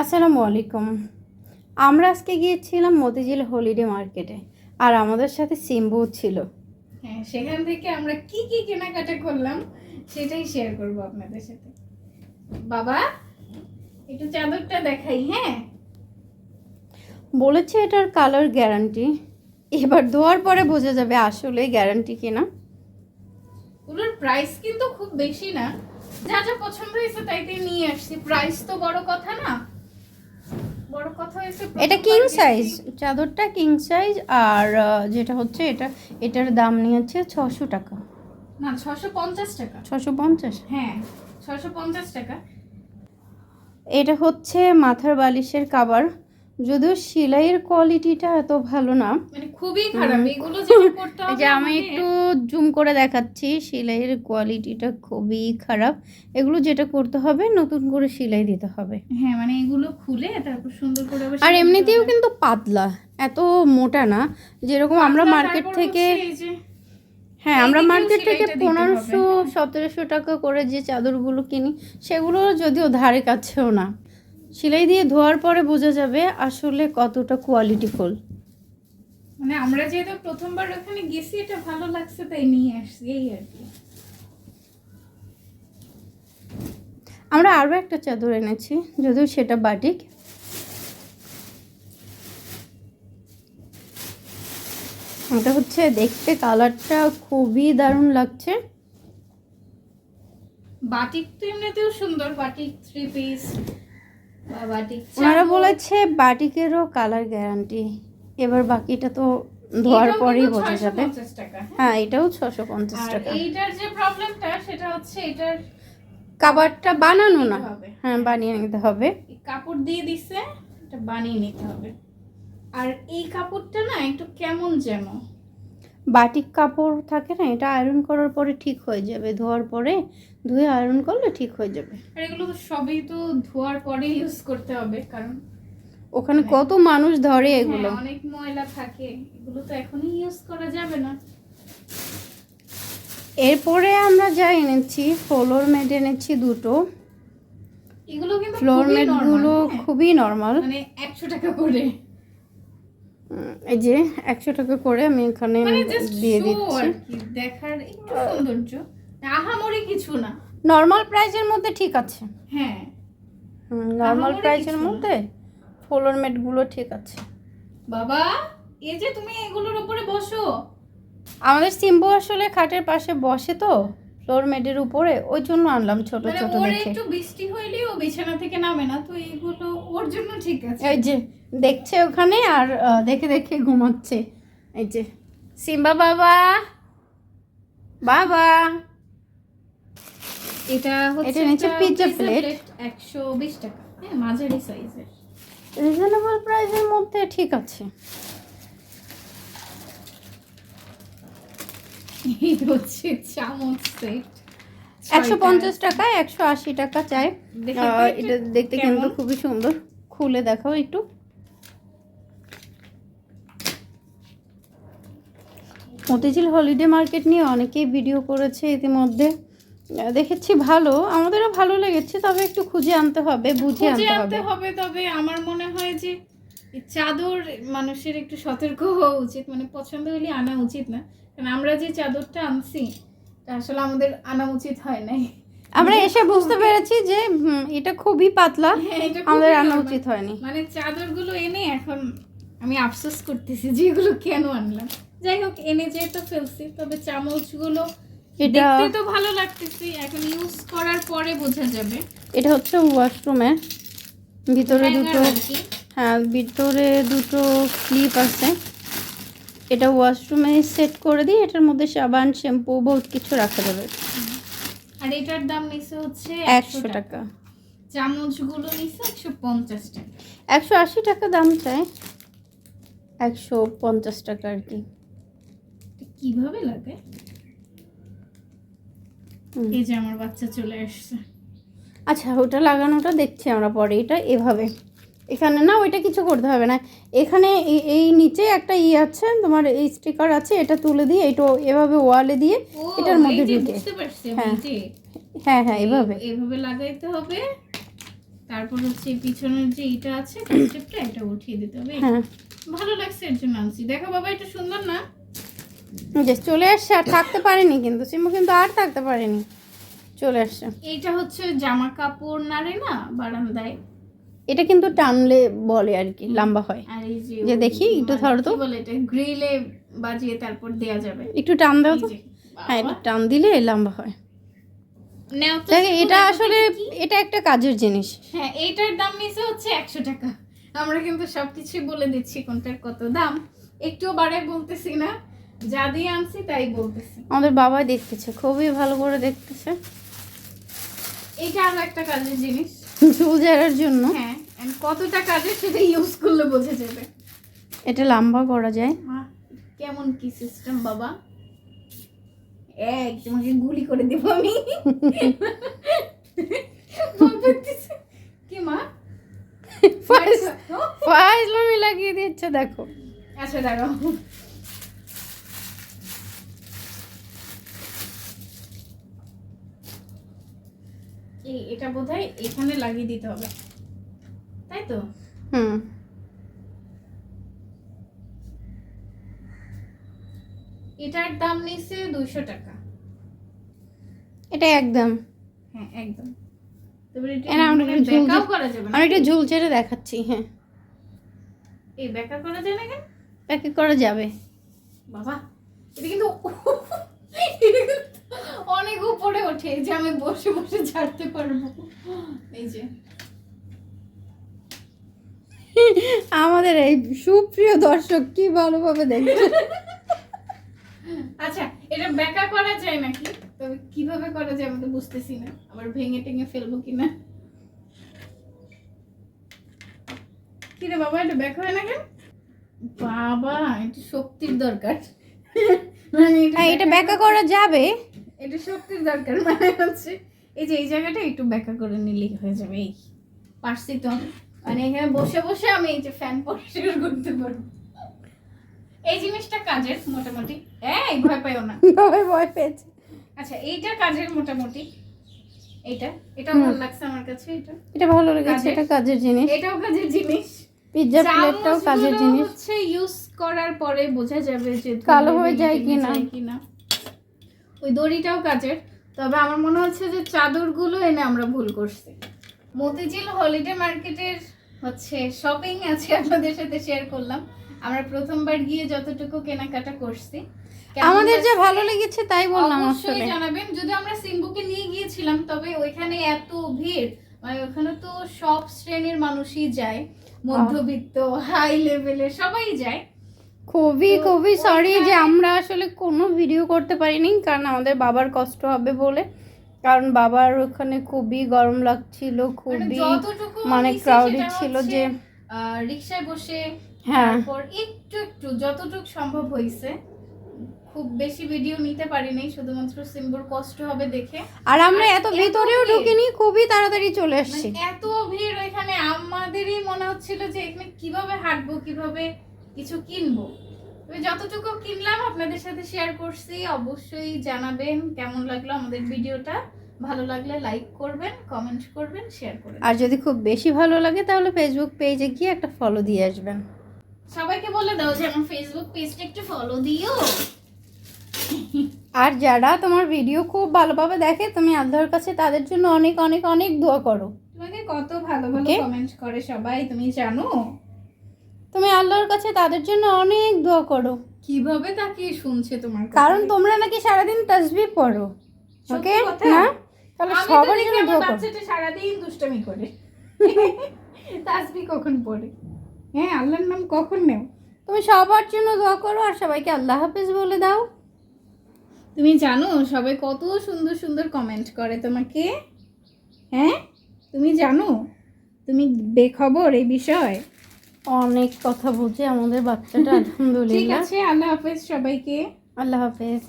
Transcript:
আসসালামু আলাইকুম। আমরা আজকে গিয়েছিলাম মতিঝিল হলিডে মার্কেটে আর আমাদের সাথে সিম্বু ছিল। হ্যাঁ সেখান থেকে আমরা কি কি কেনাকাটা করলাম সেটাই শেয়ার করব আপনাদের সাথে। বাবা একটু চাদরটা দেখাই হ্যাঁ? বলেছে এটার কালার গ্যারান্টি এবার ধোয়ার পরে বোঝা যাবে আসলে গ্যারান্টি কিনা। ওগুলোর প্রাইস কিন্তু খুব বেশি না। যা যা পছন্দ হয়েছে তাই তাই নিয়ে আসছি। প্রাইস তো বড় কথা না। এটা কিং সাইজ চাদরটা কিং সাইজ আর যেটা হচ্ছে এটা এটার দাম নিয়েছে ছশো টাকা। না ছশো পঞ্চাশ টাকা। ছশো পঞ্চাশ? হ্যাঁ ছশো পঞ্চাশ টাকা। এটা হচ্ছে মাথার বালিশের কাবার যদিও সেলাইয়ের কোয়ালিটিটা এত ভালো না। মানে খুবই খারাপ। এগুলো যে আমি একটু জুম করে দেখাচ্ছি সেলাইয়ের কোয়ালিটিটা খুবই খারাপ। এগুলো যেটা করতে হবে নতুন করে সেলাই দিতে হবে। হ্যাঁ মানে এগুলো খুলে তারপর সুন্দর করে আর এমনিতেও কিন্তু পাতলা এত মোটা না। যেরকম আমরা মার্কেট থেকে হ্যাঁ আমরা মার্কেট থেকে পনেরোশো। সতেরোশো টাকা করে যে চাদরগুলো কিনি সেগুলো যদিও ধারে কাছেও না। সেলাই দিয়ে ধোয়ার পরে বোঝা যাবে আসলে কতটা কোয়ালিটিফুল মানে আমরা যেহেতু প্রথমবার ওখানে গেছি এটা ভালো লাগছে তাই নিয়ে আসছি এই আর কি। আমরা আরও একটা চাদর এনেছি যদিও সেটা বাটিক। এটা হচ্ছে দেখতে কালারটা খুবই দারুণ লাগছে। বাটিক তো এমনিতেও সুন্দর বাটিক থ্রি পিস ওনারা বলেছে বাটিকেরও কালার গ্যারান্টি। এবার বাকিটা তো ধোয়ার পরেই বোঝা যাবে। হ্যাঁ। হ্যাঁ এটাও ছশো পঞ্চাশ টাকা। এইটার যে প্রবলেমটা সেটা হচ্ছে এটার কাবারটা বানানো না। হবে। হ্যাঁ বানিয়ে নিতে হবে। কাপড় দিয়ে দিছে এটা বানিয়ে নিতে হবে। আর এই কাপড়টা না একটু কেমন যেন। বাটিক কাপড় থাকে না এটা আয়রন করার পরে ঠিক হয়ে যাবে। ধোয়ার পরে ধুয়ে আয়রন করলে ঠিক হয়ে যাবে। আর এগুলো তো সবই তো ধোয়ার পরে ইউজ করতে হবে কারণ ওখানে কত মানুষ ধরে এগুলো। হ্যাঁ, অনেক ময়লা থাকে এগুলো তো এখনই ইউজ করা যাবে না। এরপরে আমরা যা এনেছি ফ্লোর ম্যাট এনেছি দুটো। এগুলো কিন্তু ফ্লোর খুবই ম্যাটগুলো হ্যাঁ। খুবই নর্মাল মানে একশো টাকা করে। এই যে একশো টাকা করে আমি এখানে মানে দিয়ে দিচ্ছি। দেখার একটু সৌন্দর্য। আহামরি কিছু না। নর্মাল প্রাইসের মধ্যে ঠিক আছে। হ্যাঁ। নর্মাল প্রাইসের মধ্যে ফ্লোর ম্যাটগুলো ঠিক আছে। বাবা এই যে তুমি এগুলোর উপরে বসো। আমাদের সিম্বু আসলে খাটের পাশে বসে তো। ফ্লোর ম্যাটের উপরে ওই জন্য আনলাম ছোট মানে ছোট দেখে। একটু বৃষ্টি হইলেই ও বিছানা থেকে নামে না তো এইগুলো ওর জন্য ঠিক আছে। এই যে দেখছে ওখানে আর দেখে দেখে ঘুমাচ্ছে। এই যে সিম্বা বাবা বাবা। এটা হচ্ছে এটা নিচে pizza plate। একশো টাকা। হ্যাঁ মাঝারি সাইজের রিজনেবল প্রাইসের মধ্যে ঠিক আছে। হচ্ছে চামচ সেট একশো পঞ্চাশ টাকায় একশো আশি টাকা চাই। এটা দেখতে কিন্তু খুবই সুন্দর। খুলে দেখাও একটু। মতিঝিল হলিডে মার্কেট নিয়ে অনেকেই ভিডিও করেছে ইতিমধ্যে। দেখেছি ভালো। আমাদেরও ভালো লেগেছে তবে একটু খুঁজে আনতে হবে বুঝে আনতে হবে তবে আমার মনে হয় যে চাদর মানুষের একটু সতর্ক হওয়া উচিত মানে পছন্দ হলে আনা উচিত না। কারণ আমরা যে চাদরটা আনছি তা আসলে আমাদের আনা উচিত হয় নাই। আমরা এসে বুঝতে পেরেছি যে এটা খুবই পাতলা হ্যাঁ, আমাদের আনা উচিত হয়নি। মানে চাদরগুলো এনে এখন আমি আফসোস করতেছি যে এগুলো কেন আনলাম। যাই হোক এনে যেহেতু ফেলছি তবে চামচগুলো এটা তো ভালো লাগতেছে এখন ইউজ করার পরে বোঝা যাবে। এটা হচ্ছে ওয়াশরুমে ভিতরে দুটো আর কি। হ্যাঁ ভিতরে দুটো ক্লিপ আছে। এটা ওয়াশরুমে সেট করে দিই এটার মধ্যে সাবান শ্যাম্পু বহুত কিছু রাখা যাবে। আর এটার দাম নিছে হচ্ছে একশো টাকা। চামচগুলো নিছে একশো পঞ্চাশ টাকা। একশো আশি টাকা দাম চাই। একশো পঞ্চাশ টাকা আর কি। কীভাবে লাগে? এই যে আমার বাচ্চা চলে আসছে। আচ্ছা ওটা লাগানোটা দেখছি আমরা পরে। এটা এভাবে। এখানে না ওইটা কিছু করতে হবে না। এখানে এই- নিচে একটা ই আছে তোমার এই স্টিকার আছে এটা তুলে দিয়ে এটা এভাবে ওয়ালে দিয়ে এটার মধ্যে ঢুকে। হ্যাঁ। হ্যাঁ হ্যাঁ এভাবে। এভাবে লাগাইতে হবে। তারপর হচ্ছে পিছনের যে ইটা আছে কনসেপ্টটা এটা উঠিয়ে দিতে হবে। হ্যাঁ। ভালো লাগছে এর জন্য আনছি। দেখো বাবা এটা সুন্দর না? যে চলে আসছে আর থাকতে পারেনি কিন্তু। সিম্বু কিন্তু আর থাকতে পারেনি। চলে আসছে। এইটা হচ্ছে জামা কাপড় নাড়ে না বারান্দায়? এটা কিন্তু টানলে বলে আর কি লম্বা হয়। যে দেখি, একটু মানে ধরো তো। বলে এটা গ্রিলে বাজিয়ে তারপর দেয়া যাবে। একটু টান দাও তো। হ্যাঁ। এটা টান দিলে লম্বা হয়। এটা আসলে এটা একটা কাজের জিনিস। হ্যাঁ এইটার দাম নিচে হচ্ছে একশো টাকা। আমরা কিন্তু সবকিছু বলে দিচ্ছি কোনটার কত দাম। একটুও বাড়ায় বলতেছি না। যা দিয়ে আনছি তাই বলতেছি। আমাদের বাবা দেখতেছে খুবই ভালো করে দেখতেছে। এইটা আরও একটা কাজের জিনিস। চুল ঝাড়ার জন্য। হ্যাঁ কতটা কাজের সেটা ইউজ করলে বোঝা যাবে। এটা লম্বা করা যায়। কেমন কি সিস্টেম বাবা। এক তোমাকে গুলি করে দেব আমি? কি মা? ফাইজলামি লাগিয়ে দিচ্ছে দেখো। আচ্ছা এই এটা বোধহয় এখানে লাগিয়ে দিতে হবে। তো? হুম। এটার দাম নিচ্ছে দুইশো টাকা। এটা একদম। হ্যাঁ একদম। আমি একটা ঝুল ছেড়ে দেখাচ্ছি হ্যাঁ। এই ব্যাকআপ করা যায় না কেন? করা যাবে। বাবা এটা কিন্তু এটা কিন্তু অনেক উপরে ওঠে যে আমি বসে বসে ছাড়তে পারব। এই যে। আমাদের এই সুপ্রিয় দর্শক কি ভালোভাবে দেখছে? আচ্ছা এটা ব্যাকা করা যায় নাকি? তবে কীভাবে করা যায় আমি তো বুঝতেছি না। আবার ভেঙে টেঙে ফেলব কিনা? কি রে বাবা এটা ব্যাক হয় না কেন? বাবা এটা শক্তির দরকার। মানে হ্যাঁ এটা ব্যাকা ব্যাকা করা যাবে। এটা শক্তির দরকার মানে হচ্ছে এই যে এই জায়গাটা একটু ব্যাকা করে নিলেই হয়ে যাবে। এই পারছি তো। মানে এখানে বসে বসে আমি এই যে ফ্যান পরিষ্কার করতে পারব। এই জিনিসটা কাজের মোটামুটি। এই ভয় পাইও না। ভয় পেয়েছে। আচ্ছা এইটা কাজের মোটামুটি। এইটা এটা ভালো লাগছে আমার কাছে এটা। এটা ভালো লেগেছে এটা কাজের জিনিস। এটাও কাজের জিনিস। পিৎজা প্লেটটাও কাজের জিনিস। হচ্ছে ইউজ করার পরে বোঝা যাবে যে কালো হয়ে যায় কিনা। যায় কিনা। ওই দড়িটাও কাজের। তবে আমার মনে হচ্ছে যে চাদরগুলো এনে আমরা ভুল করছি। মতিঝিল হলিডে মার্কেটের হচ্ছে শপিং আছে আপনাদের সাথে শেয়ার করলাম। আমরা প্রথমবার গিয়ে যতটুকু কেনাকাটা করছি। আমাদের যা ভালো লেগেছে তাই বললাম আসলে। জানাবেন। যদি আমরা সিম্বুকে নিয়ে গিয়েছিলাম তবে ওইখানে এত ভিড় মানে ওখানে তো সব শ্রেণির মানুষই যায় মধ্যবিত্ত হাই লেভেলের সবাই যায়। খুবই খুবই সরি যে আমরা আসলে কোনো ভিডিও করতে পারিনি কারণ আমাদের বাবার কষ্ট হবে বলে। কারণ বাবার ওখানে খুবই গরম লাগছিল মানে খুবই মানে সেটা ছিল যে রিক্সায় বসে হ্যাঁ। একটু একটু যতটুকু সম্ভব হয়েছে। খুব বেশি ভিডিও নিতে পারিনি শুধুমাত্র সিম্বুর কষ্ট হবে দেখে। আর আমরা এত ভিতরেও ঢুকিনি খুবই তাড়াতাড়ি চলে মানে এসেছি। এত ভিড় ওইখানে আমাদেরই মনে হচ্ছিল যে এখানে কীভাবে হাঁটবো কীভাবে কিছু কিনবো। যতটুকু কিনলাম আপনাদের সাথে শেয়ার করছি অবশ্যই জানাবেন কেমন লাগল আমাদের ভিডিওটা। ভালো লাগলে লাইক করবেন কমেন্ট করবেন শেয়ার করবেন। আর যদি খুব বেশি ভালো লাগে তাহলে ফেসবুক পেজে গিয়ে একটা ফলো দিয়ে আসবেন। সবাইকে বলে দাও যে আমার ফেসবুক পেজটা একটু ফলো দিও। আর যারা তোমার ভিডিও খুব ভালোভাবে দেখে তুমি আল্লাহর কাছে তাদের জন্য অনেক অনেক অনেক দোয়া করো। তোমাকে কত ভালো ভালো কমেন্ট করে সবাই তুমি জানো? তুমি আল্লাহর কাছে তাদের জন্য অনেক দোয়া করো। কীভাবে তাকিয়ে শুনছে তোমার কারণ তোমরা নাকি সারাদিন তাসবিহ পড়ো ওকে? না? তাহলে সবার জন্য দোয়া করো। বাচ্চাটা সারাদিন দুষ্টামি করে। তাসবি কখন পড়ে? হ্যাঁ আল্লাহর নাম কখন নেও? তুমি সবার জন্য দোয়া করো আর সবাইকে আল্লাহ হাফেজ বলে দাও। তুমি জানো সবাই কত সুন্দর সুন্দর কমেন্ট করে তোমাকে। হ্যাঁ? তুমি জানো তুমি বেখবর এই বিষয়। অনেক কথা বুঝে আমাদের বাচ্চাটা আলহামদুলিল্লাহ। ঠিক আছে আল্লাহ হাফেজ সবাইকে। আল্লাহ হাফেজ।